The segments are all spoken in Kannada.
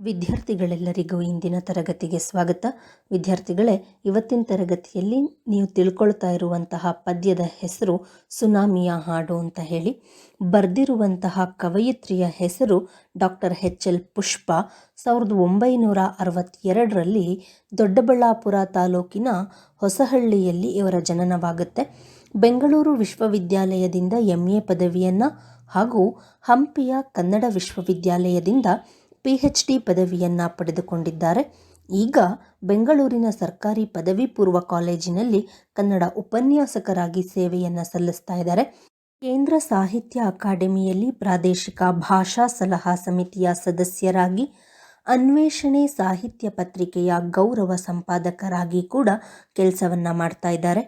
ವಿದ್ಯಾರ್ಥಿಗಳೆಲ್ಲರಿಗೂ ಇಂದಿನ ತರಗತಿಗೆ ಸ್ವಾಗತ. ವಿದ್ಯಾರ್ಥಿಗಳೇ, ಇವತ್ತಿನ ತರಗತಿಯಲ್ಲಿ ನೀವು ತಿಳ್ಕೊಳ್ತಾ ಇರುವಂತಹ ಪದ್ಯದ ಹೆಸರು ಸುನಾಮಿಯ ಹಾಡು ಅಂತ ಹೇಳಿ. ಬರೆದಿರುವಂತಹ ಕವಯಿತ್ರಿಯ ಹೆಸರು ಡಾಕ್ಟರ್ ಎಚ್ ಎಲ್ ಪುಷ್ಪ. ಸಾವಿರದ ಒಂಬೈನೂರ ಅರವತ್ತೆರಡರಲ್ಲಿ ದೊಡ್ಡಬಳ್ಳಾಪುರ ತಾಲೂಕಿನ ಹೊಸಹಳ್ಳಿಯಲ್ಲಿ ಇವರ ಜನನವಾಗುತ್ತೆ. ಬೆಂಗಳೂರು ವಿಶ್ವವಿದ್ಯಾಲಯದಿಂದ ಎಂ ಎ ಪದವಿಯನ್ನು ಹಾಗೂ ಹಂಪಿಯ ಕನ್ನಡ ವಿಶ್ವವಿದ್ಯಾಲಯದಿಂದ ಪಿ ಎಚ್ ಡಿ ಪದವಿಯನ್ನು ಪಡೆದುಕೊಂಡಿದ್ದಾರೆ. ಈಗ ಬೆಂಗಳೂರಿನ ಸರ್ಕಾರಿ ಪದವಿ ಪೂರ್ವ ಕಾಲೇಜಿನಲ್ಲಿ ಕನ್ನಡ ಉಪನ್ಯಾಸಕರಾಗಿ ಸೇವೆಯನ್ನು ಸಲ್ಲಿಸ್ತಾ ಇದ್ದಾರೆ. ಕೇಂದ್ರ ಸಾಹಿತ್ಯ ಅಕಾಡೆಮಿಯಲ್ಲಿ ಪ್ರಾದೇಶಿಕ ಭಾಷಾ ಸಲಹಾ ಸಮಿತಿಯ ಸದಸ್ಯರಾಗಿ, ಅನ್ವೇಷಣೆ ಸಾಹಿತ್ಯ ಪತ್ರಿಕೆಯ ಗೌರವ ಸಂಪಾದಕರಾಗಿ ಕೂಡ ಕೆಲಸವನ್ನು ಮಾಡ್ತಾ ಇದ್ದಾರೆ.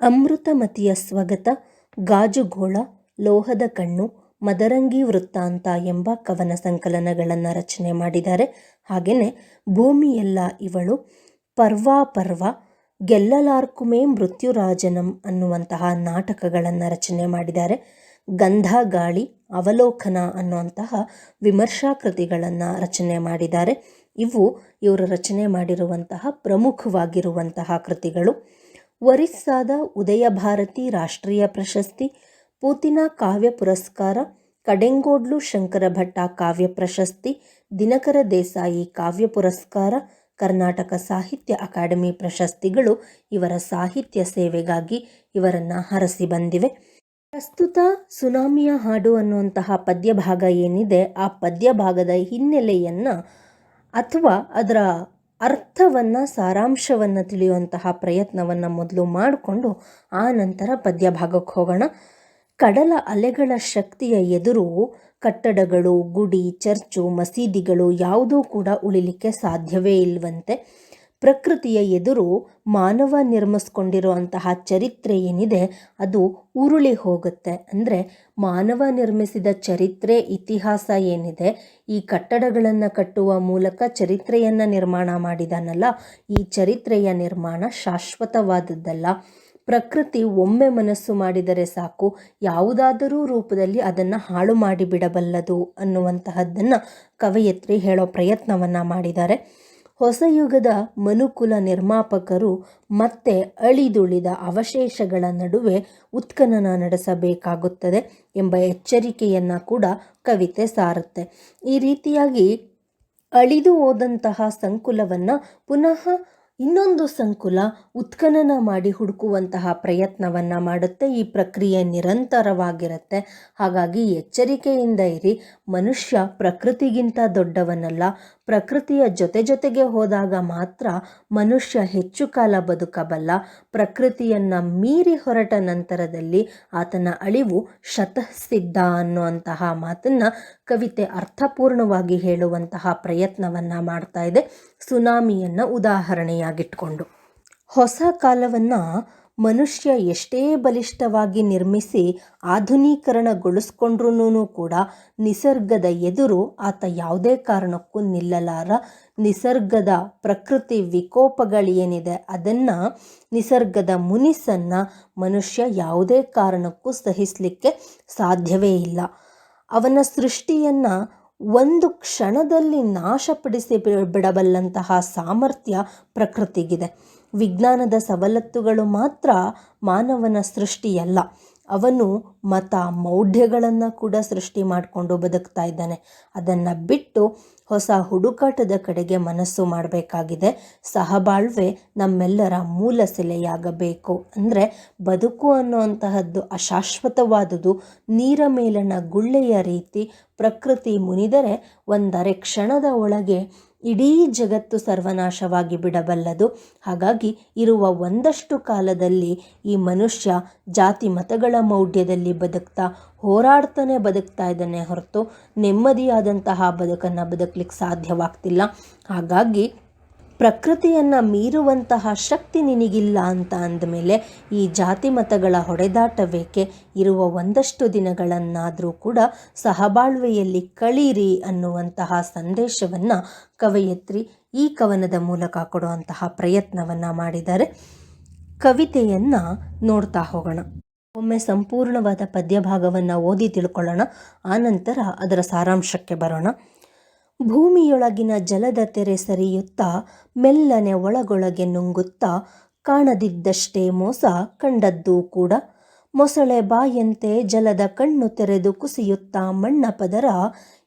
ಅಮೃತಮತಿಯ ಸ್ವಗತ, ಗಾಜುಗೋಳ, ಲೋಹದ ಕಣ್ಣು ಮದರಂಗಿ ವೃತ್ತಾಂತ ಎಂಬ ಕವನ ಸಂಕಲನಗಳನ್ನು ರಚನೆ ಮಾಡಿದ್ದಾರೆ. ಹಾಗೆಯೇ ಭೂಮಿಯೆಲ್ಲ ಇವಳು ಪರ್ವಾ ಪರ್ವ ಗೆಲ್ಲಲಾರ್ಕುಮೇ ಮೃತ್ಯುರಾಜನಂ ಅನ್ನುವಂತಹ ನಾಟಕಗಳನ್ನು ರಚನೆ ಮಾಡಿದ್ದಾರೆ. ಗಂಧ ಗಾಳಿ ಅವಲೋಕನ ಅನ್ನುವಂತಹ ವಿಮರ್ಶಾ ಕೃತಿಗಳನ್ನು ರಚನೆ ಮಾಡಿದ್ದಾರೆ. ಇವು ಇವರು ರಚನೆ ಮಾಡಿರುವಂತಹ ಪ್ರಮುಖವಾಗಿರುವಂತಹ ಕೃತಿಗಳು. ಒರಿಸ್ಸಾದ ಉದಯ ಭಾರತಿ ರಾಷ್ಟ್ರೀಯ ಪ್ರಶಸ್ತಿ ಪೂತಿನ ಕಾವ್ಯ ಪುರಸ್ಕಾರ, ಕಡೆಂಗೋಡ್ಲು ಶಂಕರ ಭಟ್ಟ ಕಾವ್ಯ ಪ್ರಶಸ್ತಿ, ದಿನಕರ ದೇಸಾಯಿ ಕಾವ್ಯ ಪುರಸ್ಕಾರ, ಕರ್ನಾಟಕ ಸಾಹಿತ್ಯ ಅಕಾಡೆಮಿ ಪ್ರಶಸ್ತಿಗಳು ಇವರ ಸಾಹಿತ್ಯ ಸೇವೆಗಾಗಿ ಇವರನ್ನು ಹರಸಿ ಬಂದಿವೆ. ಪ್ರಸ್ತುತ ಸುನಾಮಿಯ ಹಾಡು ಅನ್ನುವಂತಹ ಪದ್ಯ ಭಾಗ ಏನಿದೆ, ಆ ಪದ್ಯ ಭಾಗದ ಹಿನ್ನೆಲೆಯನ್ನು ಅಥವಾ ಅದರ ಅರ್ಥವನ್ನು, ಸಾರಾಂಶವನ್ನು ತಿಳಿಯುವಂತಹ ಪ್ರಯತ್ನವನ್ನು ಮೊದಲು ಮಾಡಿಕೊಂಡು ಆ ನಂತರ ಪದ್ಯ ಭಾಗಕ್ಕೆ ಹೋಗೋಣ. ಕಡಲ ಅಲೆಗಳ ಶಕ್ತಿಯ ಎದುರು ಕಟ್ಟಡಗಳು, ಗುಡಿ, ಚರ್ಚು, ಮಸೀದಿಗಳು ಯಾವುದೂ ಕೂಡ ಉಳಿಲಿಕ್ಕೆ ಸಾಧ್ಯವೇ ಇಲ್ವಂತೆ. ಪ್ರಕೃತಿಯ ಎದುರು ಮಾನವ ನಿರ್ಮಿಸ್ಕೊಂಡಿರುವಂತಹ ಚರಿತ್ರೆ ಏನಿದೆ, ಅದು ಉರುಳಿ ಹೋಗುತ್ತೆ. ಅಂದರೆ ಮಾನವ ನಿರ್ಮಿಸಿದ ಚರಿತ್ರೆ, ಇತಿಹಾಸ ಏನಿದೆ, ಈ ಕಟ್ಟಡಗಳನ್ನು ಕಟ್ಟುವ ಮೂಲಕ ಚರಿತ್ರೆಯನ್ನು ನಿರ್ಮಾಣ ಮಾಡಿದಾನಲ್ಲ, ಈ ಚರಿತ್ರೆಯ ನಿರ್ಮಾಣ ಶಾಶ್ವತವಾದದ್ದಲ್ಲ. ಪ್ರಕೃತಿ ಒಮ್ಮೆ ಮನಸ್ಸು ಮಾಡಿದರೆ ಸಾಕು. ಯಾವುದಾದರೂ ರೂಪದಲ್ಲಿ ಅದನ್ನು ಹಾಳು ಮಾಡಿಬಿಡಬಲ್ಲದು ಅನ್ನುವಂತಹದ್ದನ್ನು ಕವಯತ್ರಿ ಹೇಳೋ ಪ್ರಯತ್ನವನ್ನು ಮಾಡಿದ್ದಾರೆ. ಹೊಸ ಯುಗದ ಮನುಕುಲ ನಿರ್ಮಾಪಕರು ಮತ್ತೆ ಅಳಿದುಳಿದ ಅವಶೇಷಗಳ ನಡುವೆ ಉತ್ಖನನ ನಡೆಸಬೇಕಾಗುತ್ತದೆ ಎಂಬ ಎಚ್ಚರಿಕೆಯನ್ನು ಕೂಡ ಕವಿತೆ ಸಾರುತ್ತೆ. ಈ ರೀತಿಯಾಗಿ ಅಳಿದು ಹೋದಂತಹ ಸಂಕುಲವನ್ನು ಪುನಃ ಇನ್ನೊಂದು ಸಂಕುಲ ಉತ್ಖನನ ಮಾಡಿ ಹುಡುಕುವಂತಹ ಪ್ರಯತ್ನವನ್ನು ಮಾಡುತ್ತೆ. ಈ ಪ್ರಕ್ರಿಯೆ ನಿರಂತರವಾಗಿರುತ್ತೆ. ಹಾಗಾಗಿ ಎಚ್ಚರಿಕೆಯಿಂದ ಇರಿ. ಮನುಷ್ಯ ಪ್ರಕೃತಿಗಿಂತ ದೊಡ್ಡವನಲ್ಲ ಪ್ರಕೃತಿಯ ಜೊತೆ ಜೊತೆಗೆ ಹೋದಾಗ ಮಾತ್ರ ಮನುಷ್ಯ ಹೆಚ್ಚು ಕಾಲ ಬದುಕಬಲ್ಲ. ಪ್ರಕೃತಿಯನ್ನು ಮೀರಿ ಹೊರಟ ನಂತರದಲ್ಲಿ ಆತನ ಅಳಿವು ಶತಸಿದ್ಧ ಅನ್ನುವಂತಹ ಮಾತನ್ನು ಕವಿತೆ ಅರ್ಥಪೂರ್ಣವಾಗಿ ಹೇಳುವಂತಹ ಪ್ರಯತ್ನವನ್ನು ಮಾಡ್ತಾ ಇದೆ. ಸುನಾಮಿಯನ್ನು ಉದಾಹರಣೆಯಾಗಿಟ್ಕೊಂಡು. ಹೊಸ ಕಾಲವನ್ನು ಮನುಷ್ಯ ಎಷ್ಟೇ ಬಲಿಷ್ಠವಾಗಿ ನಿರ್ಮಿಸಿ ಆಧುನೀಕರಣಗೊಳಿಸ್ಕೊಂಡ್ರೂ ಕೂಡ ನಿಸರ್ಗದ ಎದುರು ಆತ ಯಾವುದೇ ಕಾರಣಕ್ಕೂ ನಿಲ್ಲಲಾರ. ನಿಸರ್ಗದ ಪ್ರಕೃತಿ ವಿಕೋಪಗಳೇನಿದೆ ಅದನ್ನು ನಿಸರ್ಗದ ಮುನಿಸನ್ನು ಮನುಷ್ಯ ಯಾವುದೇ ಕಾರಣಕ್ಕೂ ಸಹಿಸಲಿಕ್ಕೆ ಸಾಧ್ಯವೇ ಇಲ್ಲ. ಅವನ ಸೃಷ್ಟಿಯನ್ನು ಒಂದು ಕ್ಷಣದಲ್ಲಿ ನಾಶಪಡಿಸಿ ಬಿಡಬಲ್ಲಂತಹ ಸಾಮರ್ಥ್ಯ ಪ್ರಕೃತಿಗಿದೆ. ವಿಜ್ಞಾನದ ಸವಲತ್ತುಗಳು ಮಾತ್ರ ಮಾನವನ ಸೃಷ್ಟಿಯಲ್ಲ. ಅವನು ಮತ ಮೌಢ್ಯಗಳನ್ನು ಕೂಡ ಸೃಷ್ಟಿ ಮಾಡಿಕೊಂಡು ಬದುಕ್ತಾ ಇದ್ದಾನೆ. ಅದನ್ನು ಬಿಟ್ಟು ಹೊಸ ಹುಡುಕಾಟದ ಕಡೆಗೆ ಮನಸ್ಸು ಮಾಡಬೇಕಾಗಿದೆ. ಸಹಬಾಳ್ವೆ ನಮ್ಮೆಲ್ಲರ ಮೂಲ ಸೆಲೆಯಾಗಬೇಕು. ಅಂದರೆ ಬದುಕು ಅನ್ನುವಂತಹದ್ದು ಅಶಾಶ್ವತವಾದುದು, ನೀರ ಮೇಲನ ಗುಳ್ಳೆಯ ರೀತಿ ಪ್ರಕೃತಿ ಮುನಿದರೆ ಒಂದರೆ ಕ್ಷಣದ ಒಳಗೆ ಇಡೀ ಜಗತ್ತು ಸರ್ವನಾಶವಾಗಿ ಬಿಡಬಲ್ಲದು. ಹಾಗಾಗಿ ಇರುವ ಒಂದಷ್ಟು ಕಾಲದಲ್ಲಿ ಈ ಮನುಷ್ಯ ಜಾತಿ ಮತಗಳ ಮೌಢ್ಯದಲ್ಲಿ ಬದುಕ್ತಾ ಹೋರಾಡ್ತಾನೆ ಬದುಕ್ತಾ ಇದ್ದಾನೆ ಹೊರತು ನೆಮ್ಮದಿಯಾದಂತಹ ಬದುಕನ್ನು ಬದುಕಲಿಕ್ಕೆ ಸಾಧ್ಯವಾಗ್ತಿಲ್ಲ. ಹಾಗಾಗಿ ಪ್ರಕೃತಿಯನ್ನು ಮೀರುವಂತಹ ಶಕ್ತಿ ನಿನಗಿಲ್ಲ ಅಂತ ಅಂದಮೇಲೆ ಈ ಜಾತಿ ಮತಗಳ ಹೊಡೆದಾಟವೇಕೆ? ಇರುವ ಒಂದಷ್ಟು ದಿನಗಳನ್ನಾದರೂ ಕೂಡ ಸಹಬಾಳ್ವೆಯಲ್ಲಿ ಕಳೀರಿ ಅನ್ನುವಂತಹ ಸಂದೇಶವನ್ನು ಕವಯತ್ರಿ ಈ ಕವನದ ಮೂಲಕ ಕೊಡುವಂತಹ ಪ್ರಯತ್ನವನ್ನು ಮಾಡಿದ್ದಾರೆ. ಕವಿತೆಯನ್ನು ನೋಡ್ತಾ ಹೋಗೋಣ. ಒಮ್ಮೆ ಸಂಪೂರ್ಣವಾದ ಪದ್ಯಭಾಗವನ್ನು ಓದಿ ತಿಳ್ಕೊಳ್ಳೋಣ. ಆನಂತರ ಅದರ ಸಾರಾಂಶಕ್ಕೆ ಬರೋಣ. ಭೂಮಿಯೊಳಗಿನ ಜಲದ ತೆರೆ ಸರಿಯುತ್ತಾ ಮೆಲ್ಲನೆ ಒಳಗೊಳಗೆ ನುಂಗುತ್ತಾ ಕಾಣದಿದ್ದಷ್ಟೇ ಮೋಸ ಕಂಡದ್ದೂ ಕೂಡ. ಮೊಸಳೆ ಬಾಯಂತೆ ಜಲದ ಕಣ್ಣು ತೆರೆದು ಕುಸಿಯುತ್ತಾ ಮಣ್ಣ ಪದರ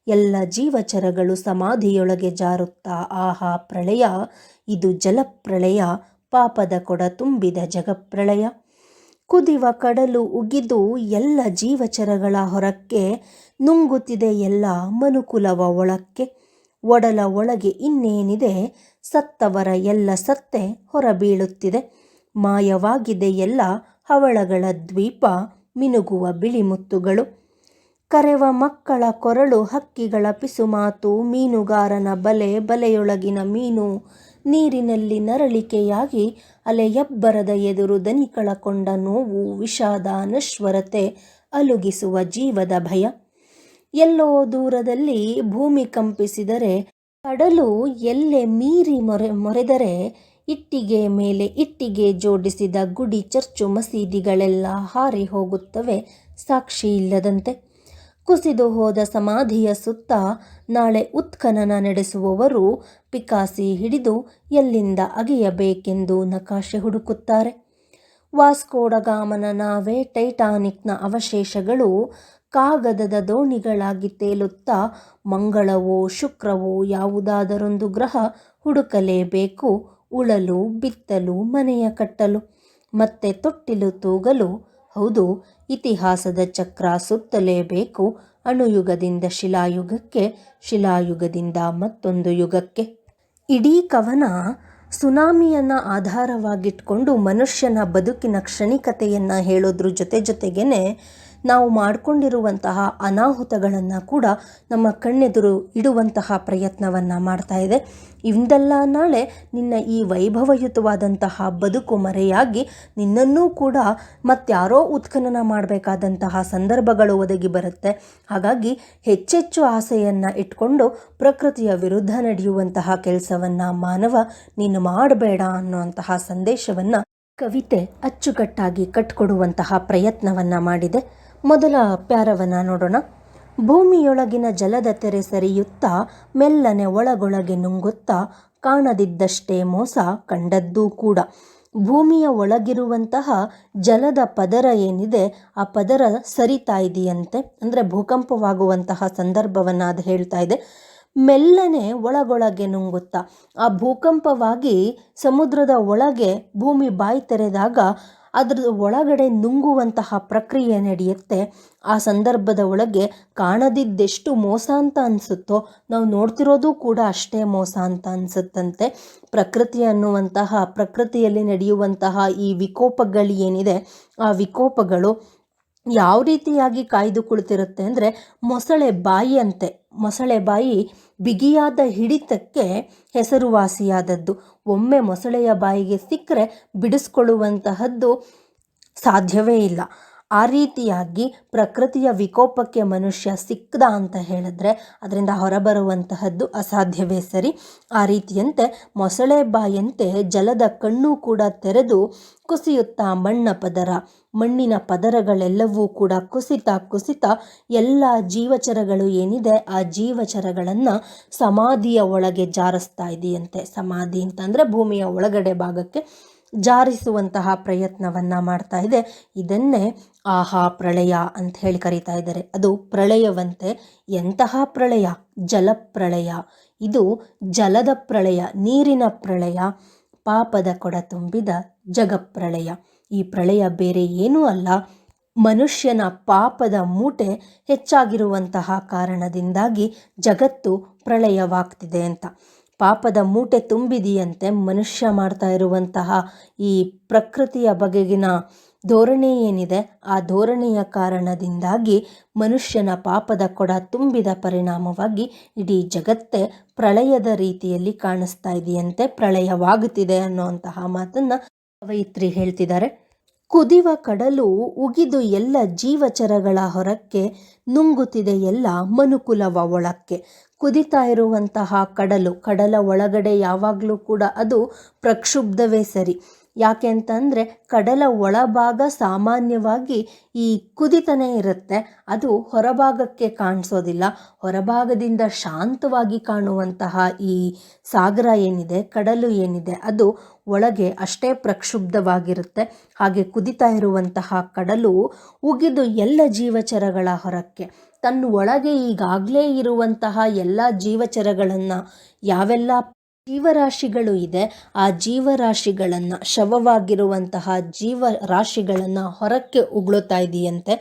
ಎಲ್ಲ ಜೀವಚರಗಳು ಸಮಾಧಿಯೊಳಗೆ ಜಾರುತ್ತಾ, ಆಹಾ ಪ್ರಳಯ, ಇದು ಜಲಪ್ರಳಯ, ಪಾಪದ ಕೊಡ ತುಂಬಿದ ಜಗಪ್ರಳಯ. ಕುದಿವ ಕಡಲು ಉಗಿದು ಎಲ್ಲ ಜೀವಚರಗಳ ಹೊರಕ್ಕೆ ನುಂಗುತ್ತಿದೆ ಎಲ್ಲ ಮನುಕುಲವ ಒಳಕ್ಕೆ. ಒಡಲ ಒಳಗೆ ಇನ್ನೇನಿದೆ? ಸತ್ತವರ ಎಲ್ಲ ಸತ್ತೆ ಹೊರಬೀಳುತ್ತಿದೆ. ಮಾಯವಾಗಿದೆ ಎಲ್ಲ ಹವಳಗಳ ದ್ವೀಪ, ಮಿನುಗುವ ಬಿಳಿಮುತ್ತುಗಳು ಕರೆವ ಮಕ್ಕಳ ಕೊರಳು ಹಕ್ಕಿಗಳ ಪಿಸುಮಾತು, ಮೀನುಗಾರನ ಬಲೆ ಬಲೆಯೊಳಗಿನ ಮೀನು. ನೀರಿನಲ್ಲಿ ನರಳಿಕೆಯಾಗಿ ಅಲೆಯಬ್ಬರದ ಎದುರು ದನಿ ಕಳಕೊಂಡ ನೋವು, ವಿಷಾದ ಅನಶ್ವರತೆ ಅಲುಗಿಸುವ ಜೀವದ ಭಯ. ಎಲ್ಲೋ ದೂರದಲ್ಲಿ ಭೂಮಿ ಕಂಪಿಸಿದರೆ ಕಡಲು ಎಲ್ಲೆ ಮೀರಿ ಮೊರೆ, ಮೊರೆದರೆ ಇಟ್ಟಿಗೆ ಮೇಲೆ ಇಟ್ಟಿಗೆ ಜೋಡಿಸಿದ ಗುಡಿ ಚರ್ಚು ಮಸೀದಿಗಳೆಲ್ಲ ಹಾರಿ ಹೋಗುತ್ತವೆ ಸಾಕ್ಷಿ ಇಲ್ಲದಂತೆ. ಕುಸಿದು ಹೋದ ಸಮಾಧಿಯ ಸುತ್ತ ನಾಳೆ ಉತ್ಖನನ ನಡೆಸುವವರು ಪಿಕಾಸಿ ಹಿಡಿದು ಎಲ್ಲಿಂದ ಅಗೆಯಬೇಕೆಂದು ನಕಾಶೆ ಹುಡುಕುತ್ತಾರೆ. ವಾಸ್ಕೋಡಗಾಮನ ನಾವೇ ಟೈಟಾನಿಕ್ನ ಅವಶೇಷಗಳು ಕಾಗದದ ದೋಣಿಗಳಾಗಿ ತೇಲುತ್ತಾ ಮಂಗಳವೋ ಶುಕ್ರವೋ ಯಾವುದಾದರೊಂದು ಗ್ರಹ ಹುಡುಕಲೇಬೇಕು, ಉಳಲು, ಬಿತ್ತಲು, ಮನೆಯ ಕಟ್ಟಲು, ಮತ್ತೆ ತೊಟ್ಟಿಲು ತೂಗಲು. ಹೌದು, ಇತಿಹಾಸದ ಚಕ್ರ ಸುತ್ತಲೇಬೇಕು ಅಣುಯುಗದಿಂದ ಶಿಲಾಯುಗಕ್ಕೆ, ಶಿಲಾಯುಗದಿಂದ ಮತ್ತೊಂದು ಯುಗಕ್ಕೆ. ಇಡೀ ಕವನ ಸುನಾಮಿಯನ್ನು ಆಧಾರವಾಗಿಟ್ಕೊಂಡು ಮನುಷ್ಯನ ಬದುಕಿನ ಕ್ಷಣಿಕತೆಯನ್ನು ಹೇಳೋದ್ರ ಜೊತೆ ಜೊತೆಗೇನೆ ನಾವು ಮಾಡಿಕೊಂಡಿರುವಂತಹ ಅನಾಹುತಗಳನ್ನು ಕೂಡ ನಮ್ಮ ಕಣ್ಣೆದುರು ಇಡುವಂತಹ ಪ್ರಯತ್ನವನ್ನು ಮಾಡ್ತಾ ಇದೆ. ಇಂದಲ್ಲ ನಾಳೆ ನಿನ್ನ ಈ ವೈಭವಯುತವಾದಂತಹ ಬದುಕು ಮರೆಯಾಗಿ ನಿನ್ನನ್ನೂ ಕೂಡ ಮತ್ತಾರೋ ಉತ್ಖನನ ಮಾಡಬೇಕಾದಂತಹ ಸಂದರ್ಭಗಳು ಒದಗಿ ಬರುತ್ತೆ. ಹಾಗಾಗಿ ಹೆಚ್ಚೆಚ್ಚು ಆಸೆಯನ್ನು ಇಟ್ಕೊಂಡು ಪ್ರಕೃತಿಯ ವಿರುದ್ಧ ನಡೆಯುವಂತಹ ಕೆಲಸವನ್ನು ಮಾನವ ನೀನು ಮಾಡಬೇಡ ಅನ್ನುವಂತಹ ಸಂದೇಶವನ್ನು ಕವಿತೆ ಅಚ್ಚುಕಟ್ಟಾಗಿ ಕಟ್ಕೊಡುವಂತಹ ಪ್ರಯತ್ನವನ್ನು ಮಾಡಿದೆ. ಮೊದಲ ಪ್ಯಾರವನ್ನು ನೋಡೋಣ. ಭೂಮಿಯೊಳಗಿನ ಜಲದ ತೆರೆ ಸರಿಯುತ್ತಾ, ಮೆಲ್ಲನೆ ಒಳಗೊಳಗೆ ನುಂಗುತ್ತಾ, ಕಾಣದಿದ್ದಷ್ಟೇ ಮೋಸ ಕಂಡದ್ದೂ ಕೂಡ. ಭೂಮಿಯ ಒಳಗಿರುವಂತಹ ಜಲದ ಪದರ ಏನಿದೆ, ಆ ಪದರ ಸರಿತಾ ಇದೆಯಂತೆ? ಅಂದರೆ ಭೂಕಂಪವಾಗುವಂತಹ ಸಂದರ್ಭವನ್ನು ಅದು ಹೇಳ್ತಾ ಇದೆ. ಮೆಲ್ಲನೆ ಒಳಗೊಳಗೆ ನುಂಗುತ್ತಾ. ಆ ಭೂಕಂಪವಾಗಿ ಸಮುದ್ರದ ಒಳಗೆ ಭೂಮಿ ಬಾಯಿ ತೆರೆದಾಗ ಅದ್ರ ಒಳಗಡೆ ನುಂಗುವಂತಹ ಪ್ರಕ್ರಿಯೆ ನಡೆಯುತ್ತೆ. ಆ ಸಂದರ್ಭದ ಒಳಗೆ ಕಾಣದಿದ್ದೆಷ್ಟು ಮೋಸ ಅಂತ ಅನಿಸುತ್ತೋ, ನಾವು ನೋಡ್ತಿರೋದು ಕೂಡ ಅಷ್ಟೇ ಮೋಸ ಅಂತ ಅನಿಸುತ್ತಂತೆ. ಪ್ರಕೃತಿ ಅನ್ನುವಂತಹ, ಪ್ರಕೃತಿಯಲ್ಲಿ ನಡೆಯುವಂತಹ ಈ ವಿಕೋಪಗಳು ಏನಿದೆ, ಆ ವಿಕೋಪಗಳು ಯಾವ ರೀತಿಯಾಗಿ ಕಾಯ್ದು ಕುಳಿತಿರುತ್ತೆ ಅಂದರೆ ಮೊಸಳೆ ಬಾಯಿಯಂತೆ. ಮೊಸಳೆ ಬಾಯಿ ಬಿಗಿಯಾದ ಹಿಡಿತಕ್ಕೆ ಹೆಸರುವಾಸಿಯಾದದ್ದು. ಒಮ್ಮೆ ಮೊಸಳೆಯ ಬಾಯಿಗೆ ಸಿಕ್ಕರೆ ಬಿಡಿಸ್ಕೊಳ್ಳುವಂತಹದ್ದು ಸಾಧ್ಯವೇ ಇಲ್ಲ. ಆ ರೀತಿಯಾಗಿ ಪ್ರಕೃತಿಯ ವಿಕೋಪಕ್ಕೆ ಮನುಷ್ಯ ಸಿಕ್ಕದ ಅಂತ ಹೇಳಿದ್ರೆ ಅದರಿಂದ ಹೊರಬರುವಂತಹದ್ದು ಅಸಾಧ್ಯವೇ ಸರಿ. ಆ ರೀತಿಯಂತೆ ಮೊಸಳೆ ಬಾಯಂತೆ ಜಲದ ಕಣ್ಣು ಕೂಡ ತೆರೆದು ಕುಸಿಯುತ್ತಾ ಮಣ್ಣ ಪದರ ಮಣ್ಣಿನ ಪದರಗಳೆಲ್ಲವೂ ಕೂಡ ಕುಸಿತ ಕುಸಿತ ಎಲ್ಲ ಜೀವಚರಗಳು ಏನಿದೆ ಆ ಜೀವಚರಗಳನ್ನು ಸಮಾಧಿಯ ಒಳಗೆ ಜಾರಿಸ್ತಾ ಇದೆಯಂತೆ. ಸಮಾಧಿ ಅಂತಂದರೆ ಭೂಮಿಯ ಒಳಗಡೆ ಭಾಗಕ್ಕೆ ಜಾರಿಸುವಂತಹ ಪ್ರಯತ್ನವನ್ನು ಮಾಡ್ತಾ ಇದೆ. ಇದನ್ನೇ ಆಹಾ ಪ್ರಳಯ ಅಂತ ಹೇಳಿ ಕರೀತಾ ಇದ್ದಾರೆ. ಅದು ಪ್ರಳಯವಂತೆ. ಎಂತಹ ಪ್ರಳಯ? ಜಲಪ್ರಳಯ ಇದು ಜಲದ ಪ್ರಳಯ, ನೀರಿನ ಪ್ರಳಯ, ಪಾಪದ ಕೊಡ ತುಂಬಿದ ಜಗಪ್ರಳಯ. ಈ ಪ್ರಳಯ ಬೇರೆ ಏನೂ ಅಲ್ಲ. ಮನುಷ್ಯನ ಪಾಪದ ಮೂಟೆ ಹೆಚ್ಚಾಗಿರುವಂತಹ ಕಾರಣದಿಂದಾಗಿ ಜಗತ್ತು ಪ್ರಳಯವಾಗ್ತಿದೆ ಅಂತ. ಪಾಪದ ಮೂಟೆ ತುಂಬಿದೆಯಂತೆ ಮನುಷ್ಯ ಮಾಡ್ತಾ ಇರುವಂತಹ ಈ ಪ್ರಕೃತಿಯ ಬಗೆಗಿನ ಧೋರಣೆ ಏನಿದೆ, ಆ ಧೋರಣೆಯ ಕಾರಣದಿಂದಾಗಿ ಮನುಷ್ಯನ ಪಾಪದ ಕೊಡ ತುಂಬಿದ ಪರಿಣಾಮವಾಗಿ ಇಡೀ ಜಗತ್ತೇ ಪ್ರಳಯದ ರೀತಿಯಲ್ಲಿ ಕಾಣಿಸ್ತಾ ಇದೆಯಂತೆ ಪ್ರಳಯವಾಗುತ್ತಿದೆ ಅನ್ನುವಂತಹ ಮಾತನ್ನು ಕವಯಿತ್ರಿ ಹೇಳ್ತಿದ್ದಾರೆ, ಕುದಿವ ಕಡಲು ಉಗಿದು ಎಲ್ಲ ಜೀವಚರಗಳ ಹೊರಕ್ಕೆ ನುಂಗುತ್ತಿದೆ ಎಲ್ಲ ಮನುಕುಲವ ಒಳಕ್ಕೆ. ಕುದಿತಾ ಇರುವಂತಹ ಕಡಲು, ಕಡಲ ಒಳಗಡೆ ಯಾವಾಗಲೂ ಕೂಡ ಅದು ಪ್ರಕ್ಷುಬ್ಧವೇ ಸರಿ. ಯಾಕೆ ಅಂತಂದರೆ ಕಡಲ ಒಳಭಾಗ ಸಾಮಾನ್ಯವಾಗಿ ಈ ಕುದಿತನೇ ಇರುತ್ತೆ. ಅದು ಹೊರಭಾಗಕ್ಕೆ ಕಾಣಿಸೋದಿಲ್ಲ. ಹೊರಭಾಗದಿಂದ ಶಾಂತವಾಗಿ ಕಾಣುವಂತಹ ಈ ಸಾಗರ ಏನಿದೆ, ಕಡಲು ಏನಿದೆ, ಅದು ಒಳಗೆ ಅಷ್ಟೇ ಪ್ರಕ್ಷುಬ್ಧವಾಗಿರುತ್ತೆ. ಹಾಗೆ ಕುದಿತಾ ಇರುವಂತಹ ಕಡಲು ಉಗಿದು ಎಲ್ಲ ಜೀವಚರಗಳ ಹೊರಕ್ಕೆ. ತನ್ನ ಒಳಗೆ ಈಗಾಗಲೇ ಇರುವಂತಹ ಎಲ್ಲ ಜೀವಚರಗಳನ್ನು, ಯಾವೆಲ್ಲ ಜೀವರಾಶಿಗಳು ಇದೆ. ಆ ಜೀವರಾಶಿಗಳನ್ನು ಶವವಾಗಿರುವಂತಹ ಜೀವರಾಶಿಗಳನ್ನು ಹೊರಕ್ಕೆ ಉಗುಳುತ್ತಾ ಇದೆಯಂತೆ.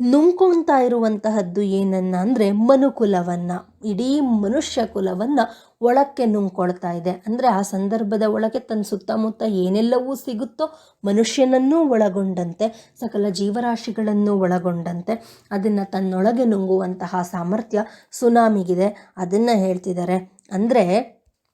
ನುಂಗ್ಕೊಳ್ತಾ ಇರುವಂತಹದ್ದು ಏನನ್ನ ಅಂದರೆ ಮನುಕುಲವನ್ನು, ಇಡೀ ಮನುಷ್ಯ ಕುಲವನ್ನು ಒಳಕ್ಕೆ ನುಂಗ್ಕೊಳ್ತಾ ಇದೆ. ಅಂದರೆ ಆ ಸಂದರ್ಭದ ಒಳಗೆ ತನ್ನ ಸುತ್ತಮುತ್ತ ಏನೆಲ್ಲವೂ ಸಿಗುತ್ತೋ ಮನುಷ್ಯನನ್ನೂ ಒಳಗೊಂಡಂತೆ, ಸಕಲ ಜೀವರಾಶಿಗಳನ್ನು ಒಳಗೊಂಡಂತೆ, ಅದನ್ನು ತನ್ನೊಳಗೆ ನುಂಗುವಂತಹ ಸಾಮರ್ಥ್ಯ ಸುನಾಮಿಗಿದೆ. ಅದನ್ನು ಹೇಳ್ತಿದ್ದಾರೆ. ಅಂದರೆ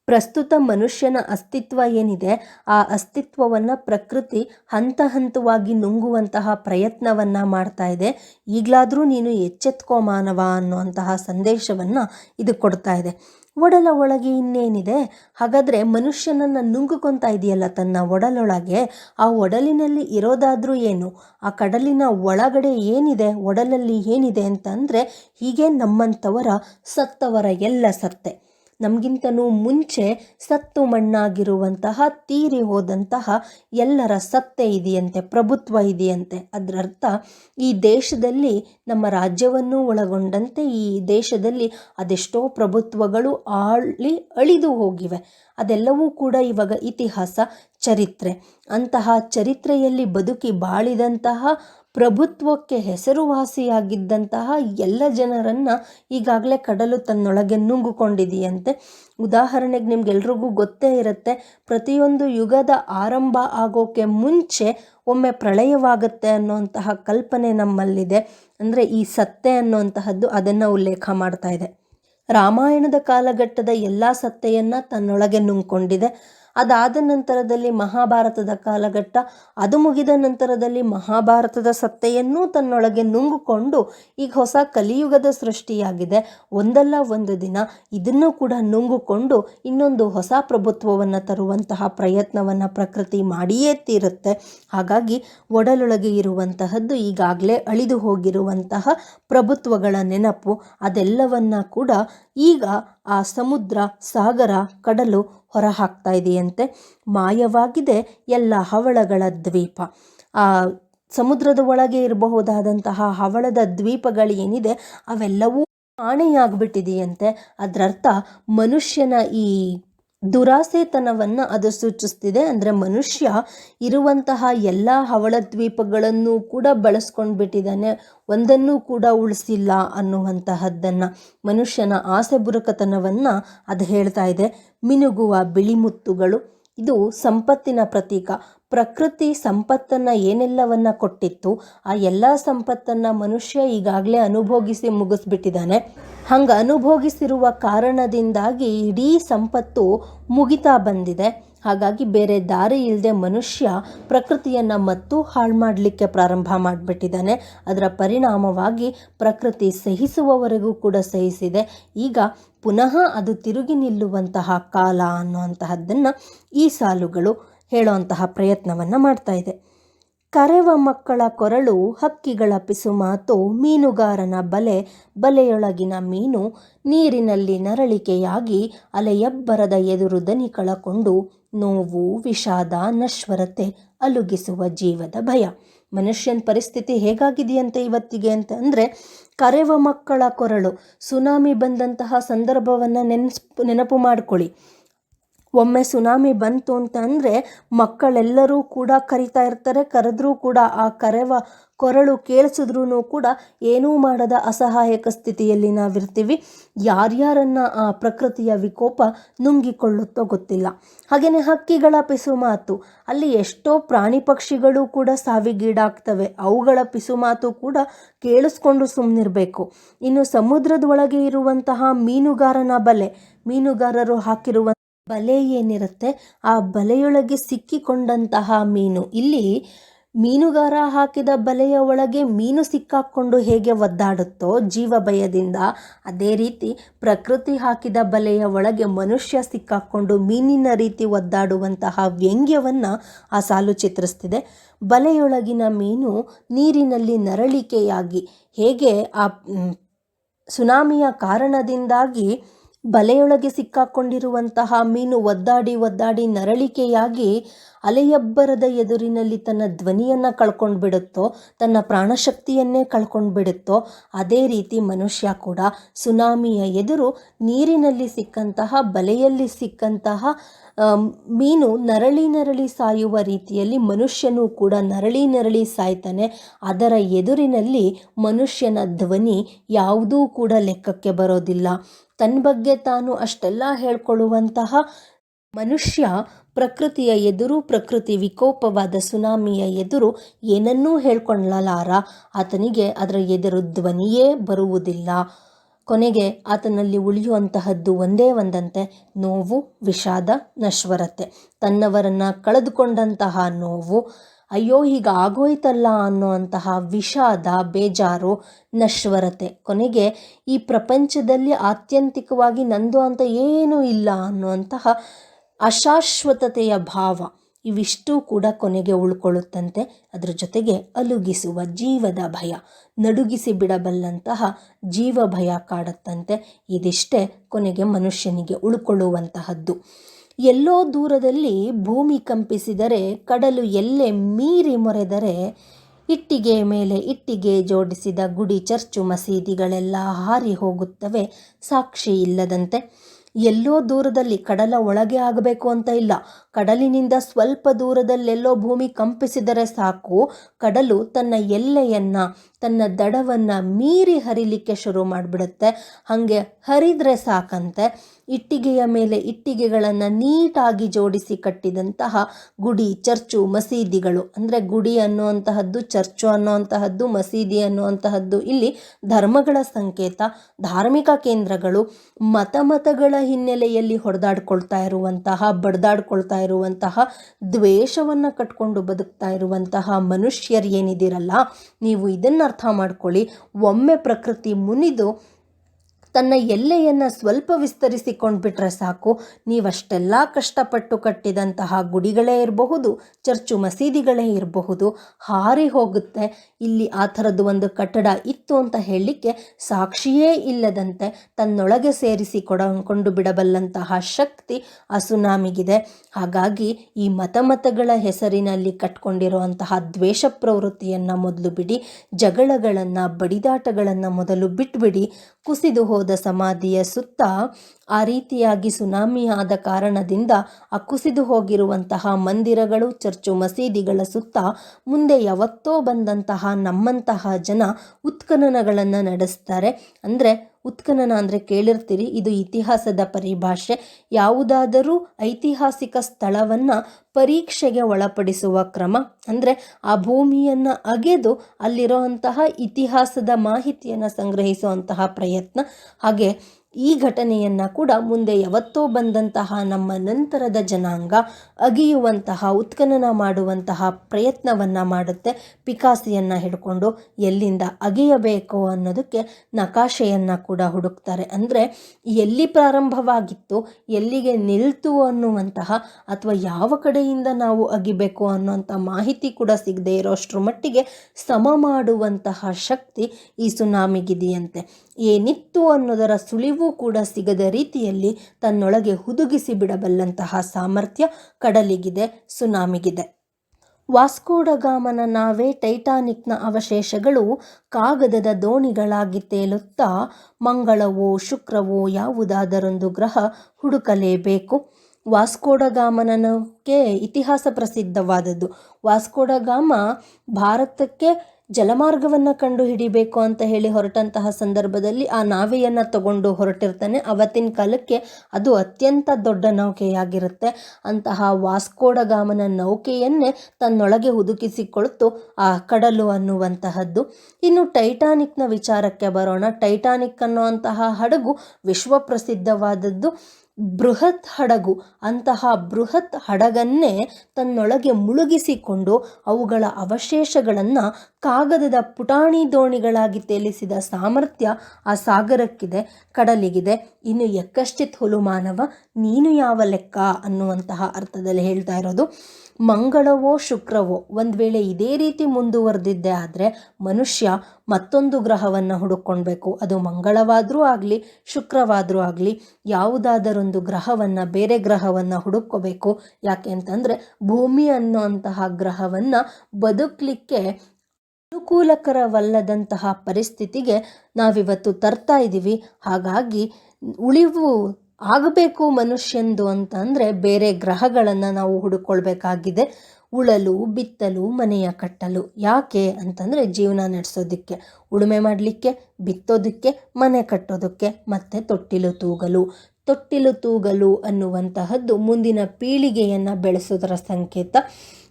ಪ್ರಸ್ತುತ ಮನುಷ್ಯನ ಅಸ್ತಿತ್ವ ಏನಿದೆ, ಆ ಅಸ್ತಿತ್ವವನ್ನು ಪ್ರಕೃತಿ ಹಂತ ಹಂತವಾಗಿ ನುಂಗುವಂತಹ ಪ್ರಯತ್ನವನ್ನು ಮಾಡ್ತಾ ಇದೆ. ಈಗಲಾದರೂ ನೀನು ಎಚ್ಚೆತ್ಕೋ ಮಾನವ ಅನ್ನುವಂತಹ ಸಂದೇಶವನ್ನು ಇದು ಕೊಡ್ತಾ ಇದೆ. ಒಡಲ ಒಳಗೆ ಇನ್ನೇನಿದೆ? ಹಾಗಾದರೆ ಮನುಷ್ಯನನ್ನು ನುಂಗುಕೊಂತ ಇದೆಯಲ್ಲ ತನ್ನ ಒಡಲೊಳಗೆ? ಆ ಒಡಲಿನಲ್ಲಿ ಇರೋದಾದರೂ ಏನು? ಆ ಕಡಲಿನ ಒಳಗಡೆ ಏನಿದೆ? ಒಡಲಲ್ಲಿ ಏನಿದೆ ಅಂತಂದರೆ ಹೀಗೆ ನಮ್ಮಂಥವರ ಸತ್ತವರ ಎಲ್ಲ ಸತ್ತೆ. ನಮಗಿಂತನೂ ಮುಂಚೆ ಸತ್ತು ಮಣ್ಣಾಗಿರುವಂತಹ, ತೀರಿ ಹೋದಂತಹ ಎಲ್ಲರ ಸತ್ತೆ ಇದೆಯಂತೆ, ಪ್ರಭುತ್ವ ಇದೆಯಂತೆ. ಅದರರ್ಥ, ಈ ದೇಶದಲ್ಲಿ ನಮ್ಮ ರಾಜ್ಯವನ್ನು ಒಳಗೊಂಡಂತೆ, ಈ ದೇಶದಲ್ಲಿ ಅದೆಷ್ಟೋ ಪ್ರಭುತ್ವಗಳು ಆಳಿ ಅಳಿದು ಹೋಗಿವೆ. ಅದೆಲ್ಲವೂ ಕೂಡ ಇವಾಗ ಇತಿಹಾಸ ಚರಿತ್ರೆ. ಅಂತಹ ಚರಿತ್ರೆಯಲ್ಲಿ ಬದುಕಿ ಬಾಳಿದಂತಹ, ಪ್ರಭುತ್ವಕ್ಕೆ ಹೆಸರುವಾಸಿಯಾಗಿದ್ದಂತಹ ಎಲ್ಲ ಜನರನ್ನು ಈಗಾಗಲೇ ಕಡಲು ತನ್ನೊಳಗೆ ನುಂಗುಕೊಂಡಿದೆಯಂತೆ. ಉದಾಹರಣೆಗೆ ನಿಮ್ಗೆಲ್ರಿಗೂ ಗೊತ್ತೇ ಇರುತ್ತೆ, ಪ್ರತಿಯೊಂದು ಯುಗದ ಆರಂಭ ಆಗೋಕ್ಕೆ ಮುಂಚೆ ಒಮ್ಮೆ ಪ್ರಳಯವಾಗುತ್ತೆ ಅನ್ನೋಂತಹ ಕಲ್ಪನೆ ನಮ್ಮಲ್ಲಿದೆ. ಅಂದರೆ ಈ ಸತ್ತೆ ಅನ್ನೋಂತಹದ್ದು ಅದನ್ನು ಉಲ್ಲೇಖ ಮಾಡ್ತಾ ಇದೆ. ರಾಮಾಯಣದ ಕಾಲಘಟ್ಟದ ಎಲ್ಲ ಸತ್ತೆಯನ್ನು ತನ್ನೊಳಗೆ ನುಂಗ್ಕೊಂಡಿದೆ. ಅದಾದ ನಂತರದಲ್ಲಿ ಮಹಾಭಾರತದ ಕಾಲಘಟ್ಟ, ಅದು ಮುಗಿದ ನಂತರದಲ್ಲಿ ಮಹಾಭಾರತದ ಸತ್ತೆಯನ್ನೂ ತನ್ನೊಳಗೆ ನುಂಗಿಕೊಂಡು ಈಗ ಹೊಸ ಕಲಿಯುಗದ ಸೃಷ್ಟಿಯಾಗಿದೆ. ಒಂದಲ್ಲ ಒಂದು ದಿನ ಇದನ್ನು ಕೂಡ ನುಂಗುಕೊಂಡು ಇನ್ನೊಂದು ಹೊಸ ಪ್ರಭುತ್ವವನ್ನು ತರುವಂತಹ ಪ್ರಯತ್ನವನ್ನು ಪ್ರಕೃತಿ ಮಾಡಿಯೇ ತೀರುತ್ತೆ. ಹಾಗಾಗಿ ಒಡಲೊಳಗೆ ಇರುವಂತಹದ್ದು ಈಗಾಗಲೇ ಅಳಿದು ಹೋಗಿರುವಂತಹ ಪ್ರಭುತ್ವಗಳ ನೆನಪು ಅದೆಲ್ಲವನ್ನ ಕೂಡ ಈಗ ಆ ಸಮುದ್ರ, ಸಾಗರ, ಕಡಲು ಹೊರಹಾಕ್ತಾ ಇದೆಯಂತೆ. ಮಾಯವಾಗಿದೆ ಎಲ್ಲ ಹವಳಗಳ ದ್ವೀಪ. ಆ ಸಮುದ್ರದ ಒಳಗೆ ಇರಬಹುದಾದಂತಹ ಹವಳದ ದ್ವೀಪಗಳೇನಿದೆ, ಅವೆಲ್ಲವೂ ಕಾಣೆಯಾಗ್ಬಿಟ್ಟಿದೆಯಂತೆ ಅದರರ್ಥ ಮನುಷ್ಯನ ಈ ದುರಾಸೆತನವನ್ನು ಅದು ಸೂಚಿಸ್ತಿದೆ. ಅಂದರೆ ಮನುಷ್ಯ ಇರುವಂತಹ ಎಲ್ಲ ಹವಳ ದ್ವೀಪಗಳನ್ನು ಕೂಡ ಬಳಸ್ಕೊಂಡು ಬಿಟ್ಟಿದ್ದಾನೆ ಒಂದನ್ನು ಕೂಡ ಉಳಿಸಿಲ್ಲ ಅನ್ನುವಂತಹದ್ದನ್ನು ಮನುಷ್ಯನ ಆಸೆ ಬುರುಕತನವನ್ನು ಅದು ಹೇಳ್ತಾ ಇದೆ. ಮಿನುಗುವ ಬಿಳಿಮುತ್ತುಗಳು ಇದು ಸಂಪತ್ತಿನ ಪ್ರತೀಕ. ಪ್ರಕೃತಿ ಸಂಪತ್ತನ್ನು ಏನೆಲ್ಲವನ್ನ ಕೊಟ್ಟಿತ್ತು, ಆ ಎಲ್ಲ ಸಂಪತ್ತನ್ನು ಮನುಷ್ಯ ಈಗಾಗಲೇ ಅನುಭೋಗಿಸಿ ಮುಗಿಸ್ಬಿಟ್ಟಿದ್ದಾನೆ. ಹಂಗೆ ಅನುಭೋಗಿಸಿರುವ ಕಾರಣದಿಂದಾಗಿ ಇಡೀ ಸಂಪತ್ತು ಮುಗಿತಾ ಬಂದಿದೆ. ಹಾಗಾಗಿ ಬೇರೆ ದಾರಿ ಇಲ್ಲದೆ ಮನುಷ್ಯ ಪ್ರಕೃತಿಯನ್ನು ಮತ್ತು ಹಾಳು ಮಾಡಲಿಕ್ಕೆ ಪ್ರಾರಂಭ ಮಾಡಿಬಿಟ್ಟಿದ್ದಾನೆ. ಅದರ ಪರಿಣಾಮವಾಗಿ ಪ್ರಕೃತಿ ಸಹಿಸುವವರೆಗೂ ಕೂಡ ಸಹಿಸಿದೆ. ಈಗ ಪುನಃ ಅದು ತಿರುಗಿ ನಿಲ್ಲುವಂತಹ ಕಾಲ ಅನ್ನುವಂತಹದ್ದನ್ನು ಈ ಸಾಲುಗಳು ಹೇಳುವಂತಹ ಪ್ರಯತ್ನವನ್ನು ಮಾಡ್ತಾ ಇದೆ. ಕರೆವ ಮಕ್ಕಳ ಕೊರಳು, ಹಕ್ಕಿಗಳ ಪಿಸುಮಾತು ಮೀನುಗಾರನ ಬಲೆ, ಬಲೆಯೊಳಗಿನ ಮೀನು, ನೀರಿನಲ್ಲಿ ನರಳಿಕೆಯಾಗಿ ಅಲೆಯಬ್ಬರದ ಎದುರು ದನಿ ಕಳಕೊಂಡು ನೋವು, ವಿಷಾದ, ನಶ್ವರತೆ ಅಲುಗಿಸುವ ಜೀವದ ಭಯ. ಮನುಷ್ಯನ ಪರಿಸ್ಥಿತಿ ಹೇಗಾಗಿದೆಯಂತೆ ಇವತ್ತಿಗೆ ಅಂತ ಅಂದರೆ, ಕರೆವ ಮಕ್ಕಳ ಕೊರಳು, ಸುನಾಮಿ ಬಂದಂತಹ ಸಂದರ್ಭವನ್ನು ನೆನೆಸ್, ನೆನಪು ಮಾಡಿಕೊಳ್ಳಿ. ಒಮ್ಮೆ ಸುನಾಮಿ ಬಂತು ಅಂತ ಅಂದರೆ ಮಕ್ಕಳೆಲ್ಲರೂ ಕೂಡ ಕರಿತಾ ಇರ್ತಾರೆ, ಕರೆದ್ರೂ ಕೂಡ ಆ ಕರೆವ ಕೊರಳು ಕೇಳಿಸಿದ್ರೂ ಕೂಡ ಏನೂ ಮಾಡದ ಅಸಹಾಯಕ ಸ್ಥಿತಿಯಲ್ಲಿ ನಾವಿರ್ತೀವಿ. ಯಾರ್ಯಾರನ್ನು ಆ ಪ್ರಕೃತಿಯ ವಿಕೋಪ ನುಂಗಿಕೊಳ್ಳುತ್ತೋ ಗೊತ್ತಿಲ್ಲ. ಹಾಗೆಯೇ ಹಕ್ಕಿಗಳ ಪಿಸುಮಾತು ಅಲ್ಲಿ ಎಷ್ಟೋ ಪ್ರಾಣಿ ಪಕ್ಷಿಗಳು ಕೂಡ ಸಾವಿಗೀಡಾಗ್ತವೆ. ಅವುಗಳ ಪಿಸುಮಾತು ಕೂಡ ಕೇಳಿಸ್ಕೊಂಡು ಸುಮ್ಮನಿರಬೇಕು ಇನ್ನು ಸಮುದ್ರದೊಳಗೆ ಇರುವಂತಹ ಮೀನುಗಾರನ ಬಲೆ, ಮೀನುಗಾರರು ಹಾಕಿರುವ ಬಲೆ ಏನಿರುತ್ತೆ, ಆ ಬಲೆಯೊಳಗೆ ಸಿಕ್ಕಿಕೊಂಡಂತಹ ಮೀನು. ಇಲ್ಲಿ ಮೀನುಗಾರ ಹಾಕಿದ ಬಲೆಯ ಒಳಗೆ ಮೀನು ಸಿಕ್ಕಾಕ್ಕೊಂಡು ಹೇಗೆ ಒದ್ದಾಡುತ್ತೋ ಜೀವ ಭಯದಿಂದ, ಅದೇ ರೀತಿ ಪ್ರಕೃತಿ ಹಾಕಿದ ಬಲೆಯ ಒಳಗೆ ಮನುಷ್ಯ ಸಿಕ್ಕಾಕ್ಕೊಂಡು ಮೀನಿನ ರೀತಿ ಒದ್ದಾಡುವಂತಹ ವ್ಯಂಗ್ಯವನ್ನು ಆ ಸಾಲು ಚಿತ್ರಿಸ್ತಿದೆ. ಬಲೆಯೊಳಗಿನ ಮೀನು ನೀರಿನಲ್ಲಿ ನರಳಿಕೆಯಾಗಿ, ಹೇಗೆ ಆ ಸುನಾಮಿಯ ಕಾರಣದಿಂದಾಗಿ ಬಲೆಯೊಳಗೆ ಸಿಕ್ಕಾಕೊಂಡಿರುವಂತಹ ಮೀನು ಒದ್ದಾಡಿ ಒದ್ದಾಡಿ ನರಳಿಕೆಯಾಗಿ ಅಲೆಯಬ್ಬರದ ಎದುರಿನಲ್ಲಿ ತನ್ನ ಧ್ವನಿಯನ್ನು ಕಳ್ಕೊಂಡು ಬಿಡುತ್ತೋ ತನ್ನ ಪ್ರಾಣಶಕ್ತಿಯನ್ನೇ ಕಳ್ಕೊಂಡು ಬಿಡುತ್ತೋ ಅದೇ ರೀತಿ ಮನುಷ್ಯ ಕೂಡ ಸುನಾಮಿಯ ಎದುರು ನೀರಿನಲ್ಲಿ ಸಿಕ್ಕಂತಹ, ಬಲೆಯಲ್ಲಿ ಸಿಕ್ಕಂತಹ ಮೀನು ನರಳಿ ನರಳಿ ಸಾಯುವ ರೀತಿಯಲ್ಲಿ ಮನುಷ್ಯನೂ ಕೂಡ ನರಳಿ ನರಳಿ ಸಾಯ್ತಾನೆ. ಅದರ ಎದುರಿನಲ್ಲಿ ಮನುಷ್ಯನ ಧ್ವನಿ ಯಾವುದೂ ಕೂಡ ಲೆಕ್ಕಕ್ಕೆ ಬರೋದಿಲ್ಲ. ತನ್ನ ಬಗ್ಗೆ ತಾನು ಅಷ್ಟೆಲ್ಲ ಹೇಳ್ಕೊಳ್ಳುವಂತಹ ಮನುಷ್ಯ ಪ್ರಕೃತಿಯ ಎದುರು, ಪ್ರಕೃತಿ ವಿಕೋಪವಾದ ಸುನಾಮಿಯ ಎದುರು ಏನನ್ನೂ ಹೇಳ್ಕೊಳ್ಳಲಾರ ಆತನಿಗೆ ಅದರ ಎದುರು ಧ್ವನಿಯೇ ಬರುವುದಿಲ್ಲ. ಕೊನೆಗೆ ಆತನಲ್ಲಿ ಉಳಿಯುವಂತಹದ್ದು ಒಂದೇ ಒಂದಂತೆ ನೋವು, ವಿಷಾದ, ನಶ್ವರತೆ. ತನ್ನವರನ್ನು ಕಳೆದುಕೊಂಡಂತಹ ನೋವು, ಅಯ್ಯೋ ಈಗ ಆಗೋಯ್ತಲ್ಲ ಅನ್ನುವಂತಹ ವಿಷಾದ, ಬೇಜಾರು, ನಶ್ವರತೆ. ಕೊನೆಗೆ ಈ ಪ್ರಪಂಚದಲ್ಲಿ ಆತ್ಯಂತಿಕವಾಗಿ ನಂದು ಅಂತ ಏನೂ ಇಲ್ಲ ಅನ್ನುವಂತಹ ಅಶಾಶ್ವತತೆಯ ಭಾವ. ಇವಿಷ್ಟೂ ಕೂಡ ಕೊನೆಗೆ ಉಳ್ಕೊಳ್ಳುತ್ತಂತೆ. ಅದರ ಜೊತೆಗೆ ಅಲುಗಿಸುವ ಜೀವದ ಭಯ, ನಡುಗಿಸಿ ಬಿಡಬಲ್ಲಂತಹ ಜೀವ ಭಯ ಕಾಡುತ್ತಂತೆ. ಇದಿಷ್ಟೇ ಕೊನೆಗೆ ಮನುಷ್ಯನಿಗೆ ಉಳ್ಕೊಳ್ಳುವಂತಹದ್ದು. ಎಲ್ಲೋ ದೂರದಲ್ಲಿ ಭೂಮಿ ಕಂಪಿಸಿದರೆ, ಕಡಲು ಎಲ್ಲೇ ಮೀರಿ ಮೊರೆದರೆ, ಇಟ್ಟಿಗೆ ಮೇಲೆ ಇಟ್ಟಿಗೆ ಜೋಡಿಸಿದ ಗುಡಿ ಚರ್ಚು ಮಸೀದಿಗಳೆಲ್ಲ ಹಾರಿ ಹೋಗುತ್ತವೆ, ಸಾಕ್ಷಿ ಇಲ್ಲದಂತೆ. ಎಲ್ಲೋ ದೂರದಲ್ಲಿ ಕಡಲ ಒಳಗೆ ಆಗಬೇಕು ಅಂತ ಇಲ್ಲ. ಕಡಲಿನಿಂದ ಸ್ವಲ್ಪ ದೂರದಲ್ಲೆಲ್ಲೋ ಭೂಮಿ ಕಂಪಿಸಿದರೆ ಸಾಕು. ಕಡಲು ತನ್ನ ಎಲ್ಲೆಯನ್ನು ತನ್ನ ದಡವನ್ನು ಮೀರಿ ಹರಿಲಿಕ್ಕೆ ಶುರು ಮಾಡಿಬಿಡುತ್ತೆ. ಹಾಗೆ ಹರಿದ್ರೆ ಸಾಕಂತೆ. ಇಟ್ಟಿಗೆಯ ಮೇಲೆ ಇಟ್ಟಿಗೆಗಳನ್ನು ನೀಟಾಗಿ ಜೋಡಿಸಿ ಕಟ್ಟಿದಂತಹ ಗುಡಿ, ಚರ್ಚು, ಮಸೀದಿಗಳು. ಅಂದರೆ ಗುಡಿ ಅನ್ನುವಂತಹದ್ದು, ಚರ್ಚು ಅನ್ನುವಂತಹದ್ದು, ಮಸೀದಿ ಅನ್ನುವಂತಹದ್ದು ಇಲ್ಲಿ ಧರ್ಮಗಳ ಸಂಕೇತ, ಧಾರ್ಮಿಕ ಕೇಂದ್ರಗಳು ಮತ ಮತಗಳ ಹಿನ್ನೆಲೆಯಲ್ಲಿ ಹೊಡೆದಾಡ್ಕೊಳ್ತಾ ಇರುವಂತಹ, ಬಡ್ದಾಡ್ಕೊಳ್ತಾ ಇರುವಂತಹ ದ್ವೇಷವನ್ನು ಕಟ್ಕೊಂಡು ಬದುಕ್ತಾ ಇರುವಂತಹ ಮನುಷ್ಯರು ಏನಿದ್ದೀರಲ್ಲ ನೀವು ಇದನ್ನು ಅರ್ಥ ಮಾಡ್ಕೊಳ್ಳಿ. ಒಮ್ಮೆ ಪ್ರಕೃತಿ ಮುನಿದು ತನ್ನ ಎಲ್ಲೆಯನ್ನು ಸ್ವಲ್ಪ ವಿಸ್ತರಿಸಿಕೊಂಡು ಬಿಟ್ರೆ ಸಾಕು. ನೀವಷ್ಟೆಲ್ಲ ಕಷ್ಟಪಟ್ಟು ಕಟ್ಟಿದಂತಹ ಗುಡಿಗಳೇ ಇರಬಹುದು, ಚರ್ಚು ಮಸೀದಿಗಳೇ ಇರಬಹುದು. ಹಾರಿ ಹೋಗುತ್ತೆ. ಇಲ್ಲಿ ಆ ಥರದ್ದು ಒಂದು ಕಟ್ಟಡ ಇತ್ತು ಅಂತ ಹೇಳಲಿಕ್ಕೆ ಸಾಕ್ಷಿಯೇ ಇಲ್ಲದಂತೆ ತನ್ನೊಳಗೆ ಸೇರಿಸಿ ಕೊಡಕೊಂಡು ಬಿಡಬಲ್ಲಂತಹ ಶಕ್ತಿ ಆ ಸುನಾಮಿಗಿದೆ. ಹಾಗಾಗಿ ಈ ಮತಮತಗಳ ಹೆಸರಿನಲ್ಲಿ ಕಟ್ಕೊಂಡಿರುವಂತಹ ದ್ವೇಷ ಪ್ರವೃತ್ತಿಯನ್ನು ಮೊದಲು ಬಿಡಿ, ಜಗಳಗಳನ್ನು, ಬಡಿದಾಟಗಳನ್ನು ಮೊದಲು ಬಿಟ್ಬಿಡಿ, ಕುಸಿದು ಹೋದ ಸಮಾಧಿಯ ಸುತ್ತ ಆ ರೀತಿಯಾಗಿ ಸುನಾಮಿ ಆದ ಕಾರಣದಿಂದ ಆ ಕುಸಿದು ಹೋಗಿರುವಂತಹ ಮಂದಿರಗಳು, ಚರ್ಚು ಮಸೀದಿಗಳ ಸುತ್ತ ಮುಂದೆ ಯಾವತ್ತೋ ಬಂದಂತಹ ನಮ್ಮಂತಹ ಜನ ಉತ್ಖನನಗಳನ್ನು ನಡೆಸ್ತಾರೆ. ಅಂದರೆ ಉತ್ಖನನ ಅಂದರೆ ಕೇಳಿರ್ತೀರಿ, ಇದು ಇತಿಹಾಸದ ಪರಿಭಾಷೆ. ಯಾವುದಾದರೂ ಐತಿಹಾಸಿಕ ಸ್ಥಳವನ್ನು ಪರೀಕ್ಷೆಗೆ ಒಳಪಡಿಸುವ ಕ್ರಮ. ಅಂದರೆ ಆ ಭೂಮಿಯನ್ನು ಅಗೆದು ಅಲ್ಲಿರುವಂತಹ ಇತಿಹಾಸದ ಮಾಹಿತಿಯನ್ನು ಸಂಗ್ರಹಿಸುವಂತಹ ಪ್ರಯತ್ನ. ಹಾಗೆ ಈ ಘಟನೆಯನ್ನು ಕೂಡ ಮುಂದೆ ಯಾವತ್ತೋ ಬಂದಂತಹ ನಮ್ಮ ನಂತರದ ಜನಾಂಗ ಅಗಿಯುವಂತಹ, ಉತ್ಖನನ ಮಾಡುವಂತಹ ಪ್ರಯತ್ನವನ್ನು ಮಾಡುತ್ತೆ. ಪಿಕಾಸಿಯನ್ನು ಹಿಡ್ಕೊಂಡು ಎಲ್ಲಿಂದ ಅಗೆಯಬೇಕು ಅನ್ನೋದಕ್ಕೆ ನಕಾಶೆಯನ್ನು ಕೂಡ ಹುಡುಕ್ತಾರೆ. ಅಂದರೆ ಎಲ್ಲಿ ಪ್ರಾರಂಭವಾಗಿತ್ತು, ಎಲ್ಲಿಗೆ ನಿಲ್ತು ಅನ್ನುವಂತಹ ಅಥವಾ ಯಾವ ಕಡೆಯಿಂದ ನಾವು ಅಗಿಬೇಕು ಅನ್ನುವಂಥ ಮಾಹಿತಿ ಕೂಡ ಸಿಗದೆ ಇರೋಷ್ಟರ ಮಟ್ಟಿಗೆ ಸಮ ಮಾಡುವಂತಹ ಶಕ್ತಿ ಈ ಸುನಾಮಿಗಿದೆಯಂತೆ ಏನಿತ್ತು ಅನ್ನೋದರ ಸುಳಿವು ಕೂಡ ಸಿಗದ ರೀತಿಯಲ್ಲಿ ತನ್ನೊಳಗೆ ಹುದುಗಿಸಿ ಬಿಡಬಲ್ಲಂತಹ ಸಾಮರ್ಥ್ಯ ಕಡಲಿಗಿದೆ, ಸುನಾಮಿಗಿದೆ. ವಾಸ್ಕೋಡಗಾಮನ ನಾವೇ ಟೈಟಾನಿಕ್ನ ಅವಶೇಷಗಳು ಕಾಗದದ ದೋಣಿಗಳಾಗಿ ತೇಲುತ್ತಾ ಮಂಗಳವೋ ಶುಕ್ರವೋ ಯಾವುದಾದರೊಂದು ಗ್ರಹ ಹುಡುಕಲೇಬೇಕು. ವಾಸ್ಕೋಡಗಾಮನಕ್ಕೆ ಇತಿಹಾಸ ಪ್ರಸಿದ್ಧವಾದದ್ದು. ವಾಸ್ಕೋಡಗಾಮ ಭಾರತಕ್ಕೆ ಜಲಮಾರ್ಗವನ್ನು ಕಂಡು ಹಿಡಿಬೇಕು ಅಂತ ಹೇಳಿ ಹೊರಟಂತಹ ಸಂದರ್ಭದಲ್ಲಿ ಆ ನಾವೆಯನ್ನು ತಗೊಂಡು ಹೊರಟಿರ್ತಾನೆ. ಅವತ್ತಿನ ಕಾಲಕ್ಕೆ ಅದು ಅತ್ಯಂತ ದೊಡ್ಡ ನೌಕೆಯಾಗಿರುತ್ತೆ. ಅಂತಹ ವಾಸ್ಕೋಡಗಾಮನ ನೌಕೆಯನ್ನೇ ತನ್ನೊಳಗೆ ಹುದುಕಿಸಿಕೊಳ್ತು ಆ ಕಡಲು ಅನ್ನುವಂತಹದ್ದು. ಇನ್ನು ಟೈಟಾನಿಕ್ನ ವಿಚಾರಕ್ಕೆ ಬರೋಣ. ಟೈಟಾನಿಕ್ ಅನ್ನುವಂತಹ ಹಡಗು ವಿಶ್ವಪ್ರಸಿದ್ಧವಾದದ್ದು. ಬೃಹತ್ ಹಡಗು, ಅಂತಹ ಬೃಹತ್ ಹಡಗನ್ನೇ ತನ್ನೊಳಗೆ ಮುಳುಗಿಸಿಕೊಂಡು ಅವುಗಳ ಅವಶೇಷಗಳನ್ನು ಕಾಗದದ ಪುಟಾಣಿ ದೋಣಿಗಳಾಗಿ ತೇಲಿಸಿದ ಸಾಮರ್ಥ್ಯ ಆ ಸಾಗರಕ್ಕಿದೆ, ಕಡಲಿಗಿದೆ. ಇನ್ನು ಎಕ್ಕಶ್ಚಿತ್ ಹುಲು ಮಾನವ ನೀನು ಯಾವ ಲೆಕ್ಕ ಅನ್ನುವಂತಹ ಅರ್ಥದಲ್ಲಿ ಹೇಳ್ತಾ ಇರೋದು. ಮಂಗಳವೋ ಶುಕ್ರವೋ ಒಂದು ವೇಳೆ ಇದೇ ರೀತಿ ಮುಂದುವರೆದಿದ್ದೆ ಆದರೆ ಮನುಷ್ಯ ಮತ್ತೊಂದು ಗ್ರಹವನ್ನು ಹುಡುಕೊಳ್ಬೇಕು ಅದು ಮಂಗಳವಾದರೂ ಆಗಲಿ, ಶುಕ್ರವಾದರೂ ಆಗಲಿ, ಯಾವುದಾದರೊಂದು ಗ್ರಹವನ್ನು, ಬೇರೆ ಗ್ರಹವನ್ನು ಹುಡುಕೋಬೇಕು ಯಾಕೆ ಅಂತಂದರೆ ಭೂಮಿ ಅನ್ನುವಂತಹ ಗ್ರಹವನ್ನು ಬದುಕಲಿಕ್ಕೆ ಅನುಕೂಲಕರವಲ್ಲದಂತಹ ಪರಿಸ್ಥಿತಿಗೆ ನಾವಿವತ್ತು ತರ್ತಾ ಇದ್ದೀವಿ ಹಾಗಾಗಿ ಉಳಿವು ಆಗಬೇಕು ಮನುಷ್ಯಂದು ಅಂತಂದರೆ ಬೇರೆ ಗ್ರಹಗಳನ್ನು ನಾವು ಹುಡುಕೊಳ್ಬೇಕಾಗಿದೆ. ಉಳಲು, ಬಿತ್ತಲು, ಮನೆಯ ಕಟ್ಟಲು. ಯಾಕೆ ಅಂತಂದರೆ ಜೀವನ ನಡೆಸೋದಕ್ಕೆ, ಉಳುಮೆ ಮಾಡಲಿಕ್ಕೆ, ಬಿತ್ತೋದಕ್ಕೆ, ಮನೆ ಕಟ್ಟೋದಕ್ಕೆ, ಮತ್ತು ತೊಟ್ಟಿಲು ತೂಗಲು. ತೊಟ್ಟಿಲು ತೂಗಲು ಅನ್ನುವಂತಹದ್ದು ಮುಂದಿನ ಪೀಳಿಗೆಯನ್ನು ಬೆಳೆಸೋದರ ಸಂಕೇತ.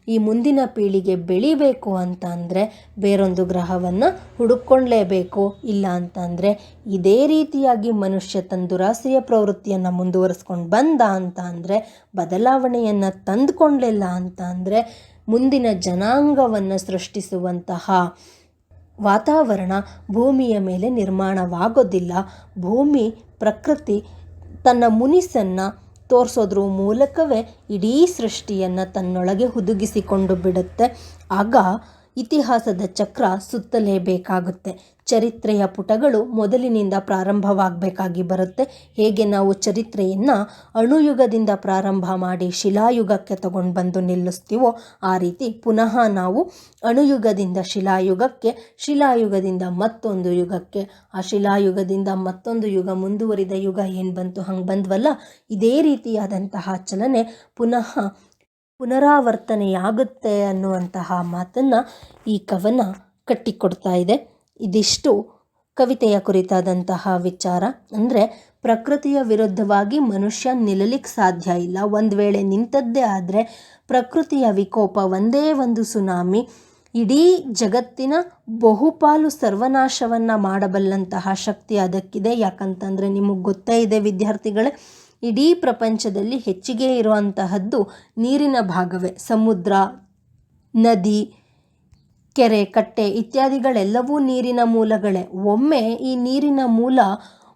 ಈ ಮುಂದಿನ ಪೀಳಿಗೆ ಬೆಳಿಬೇಕು ಅಂತ ಅಂದರೆ ಬೇರೊಂದು ಗ್ರಹವನ್ನು ಹುಡುಕೊಂಡಲೇಬೇಕು ಇಲ್ಲ ಅಂತಂದರೆ ಇದೇ ರೀತಿಯಾಗಿ ಮನುಷ್ಯ ತನ್ನ ದುರಾಸೆಯ ಪ್ರವೃತ್ತಿಯನ್ನು ಮುಂದುವರಿಸ್ಕೊಂಡು ಬಂದ ಅಂತ ಅಂದರೆ ಬದಲಾವಣೆಯನ್ನು ತಂದುಕೊಂಡ್ಲಿಲ್ಲ ಅಂತ ಅಂದರೆ ಮುಂದಿನ ಜನಾಂಗವನ್ನು ಸೃಷ್ಟಿಸುವಂತಹ ವಾತಾವರಣ ಭೂಮಿಯ ಮೇಲೆ ನಿರ್ಮಾಣವಾಗೋದಿಲ್ಲ. ಭೂಮಿ, ಪ್ರಕೃತಿ ತನ್ನ ಮುನಿಸನ್ನು ತೋರಿಸೋದ್ರ ಮೂಲಕವೇ ಇಡೀ ಸೃಷ್ಟಿಯನ್ನು ತನ್ನೊಳಗೆ ಹುದುಗಿಸಿಕೊಂಡು ಬಿಡುತ್ತೆ. ಆಗ ಇತಿಹಾಸದ ಚಕ್ರ ಸುತ್ತಲೇಬೇಕಾಗುತ್ತೆ. ಚರಿತ್ರೆಯ ಪುಟಗಳು ಮೊದಲಿನಿಂದ ಪ್ರಾರಂಭವಾಗಬೇಕಾಗಿ ಬರುತ್ತೆ. ಹೇಗೆ ನಾವು ಚರಿತ್ರೆಯನ್ನು ಅಣುಯುಗದಿಂದ ಪ್ರಾರಂಭ ಮಾಡಿ ಶಿಲಾಯುಗಕ್ಕೆ ತಗೊಂಡು ಬಂದು ನಿಲ್ಲಿಸ್ತೀವೋ ಆ ರೀತಿ ಪುನಃ ನಾವು ಅಣುಯುಗದಿಂದ ಶಿಲಾಯುಗಕ್ಕೆ, ಶಿಲಾಯುಗದಿಂದ ಮತ್ತೊಂದು ಯುಗಕ್ಕೆ, ಆ ಶಿಲಾಯುಗದಿಂದ ಮತ್ತೊಂದು ಯುಗ ಮುಂದುವರಿದ ಯುಗ ಏನು ಬಂತು, ಹಂಗೆ ಬಂದ್ವಲ್ಲ? ಇದೇ ರೀತಿಯಾದಂತಹ ಚಲನೆ ಪುನಃ ಪುನರಾವರ್ತನೆಯಾಗುತ್ತೆ ಅನ್ನುವಂತಹ ಮಾತನ್ನು ಈ ಕವನ ಕಟ್ಟಿಕೊಡ್ತಾ ಇದೆ. ಇದಿಷ್ಟು ಕವಿತೆಯ ಕುರಿತಾದಂತಹ ವಿಚಾರ. ಅಂದರೆ ಪ್ರಕೃತಿಯ ವಿರುದ್ಧವಾಗಿ ಮನುಷ್ಯ ನಿಲ್ಲಲಿಕ್ಕೆ ಸಾಧ್ಯ ಇಲ್ಲ. ಒಂದು ವೇಳೆ ನಿಂತದ್ದೇ ಆದರೆ ಪ್ರಕೃತಿಯ ವಿಕೋಪ ಒಂದೇ ಒಂದು ಸುನಾಮಿ. ಇಡೀ ಜಗತ್ತಿನ ಬಹುಪಾಲು ಸರ್ವನಾಶವನ್ನು ಮಾಡಬಲ್ಲಂತಹ ಶಕ್ತಿ ಅದಕ್ಕಿದೆ. ಯಾಕಂತಂದರೆ ನಿಮಗೆ ಗೊತ್ತೇ ಇದೆ ವಿದ್ಯಾರ್ಥಿಗಳೇ ಇಡೀ ಪ್ರಪಂಚದಲ್ಲಿ ಹೆಚ್ಚಿಗೆ ಇರುವಂತಹದ್ದು ನೀರಿನ ಭಾಗವೇ. ಸಮುದ್ರ, ನದಿ, ಕೆರೆ, ಕಟ್ಟೆ ಇತ್ಯಾದಿಗಳೆಲ್ಲವೂ ನೀರಿನ ಮೂಲಗಳೇ. ಒಮ್ಮೆ ಈ ನೀರಿನ ಮೂಲ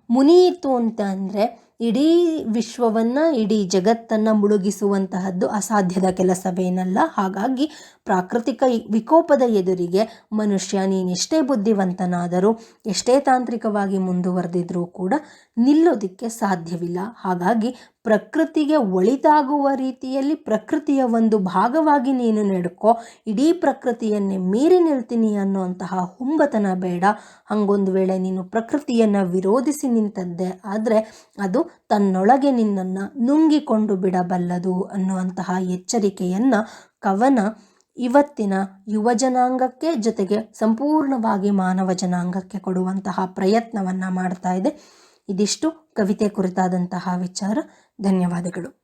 ಮುನಿಯಿತು ಅಂತ ಅಂದರೆ ಇಡೀ ವಿಶ್ವವನ್ನು, ಇಡೀ ಜಗತ್ತನ್ನು ಮುಳುಗಿಸುವಂತಹದ್ದು ಅಸಾಧ್ಯದ ಕೆಲಸವೇನಲ್ಲ. ಹಾಗಾಗಿ ಪ್ರಾಕೃತಿಕ ವಿಕೋಪದ ಎದುರಿಗೆ ಮನುಷ್ಯ ನೀನೆಷ್ಟೇ ಬುದ್ಧಿವಂತನಾದರೂ, ಎಷ್ಟೇ ತಾಂತ್ರಿಕವಾಗಿ ಮುಂದುವರೆದಿದ್ರೂ ಕೂಡ ನಿಲ್ಲೋದಕ್ಕೆ ಸಾಧ್ಯವಿಲ್ಲ. ಹಾಗಾಗಿ ಪ್ರಕೃತಿಗೆ ಒಳಿತಾಗುವ ರೀತಿಯಲ್ಲಿ ಪ್ರಕೃತಿಯ ಒಂದು ಭಾಗವಾಗಿ ನೀನು ನಡ್ಕೋ. ಇಡೀ ಪ್ರಕೃತಿಯನ್ನೇ ಮೀರಿ ನಿಲ್ತೀನಿ ಅನ್ನುವಂತಹ ಹುಂಬತನ ಬೇಡ. ಹಂಗೊಂದು ವೇಳೆ ನೀನು ಪ್ರಕೃತಿಯನ್ನು ವಿರೋಧಿಸಿ ನಿಂತದ್ದೆ ಆದರೆ ಅದು ತನ್ನೊಳಗೆ ನಿನ್ನನ್ನು ನುಂಗಿಕೊಂಡು ಬಿಡಬಲ್ಲದು ಅನ್ನುವಂತಹ ಎಚ್ಚರಿಕೆಯನ್ನು ಕವನ ಇವತ್ತಿನ ಯುವ ಜನಾಂಗಕ್ಕೆ ಜೊತೆಗೆ ಸಂಪೂರ್ಣವಾಗಿ ಮಾನವ ಜನಾಂಗಕ್ಕೆ ಕೊಡುವಂತಹ ಪ್ರಯತ್ನವನ್ನು ಮಾಡ್ತಾ ಇದೆ. ಇದಿಷ್ಟು ಕವಿತೆ ಕುರಿತಾದಂತಹ ವಿಚಾರ. ಧನ್ಯವಾದಗಳು.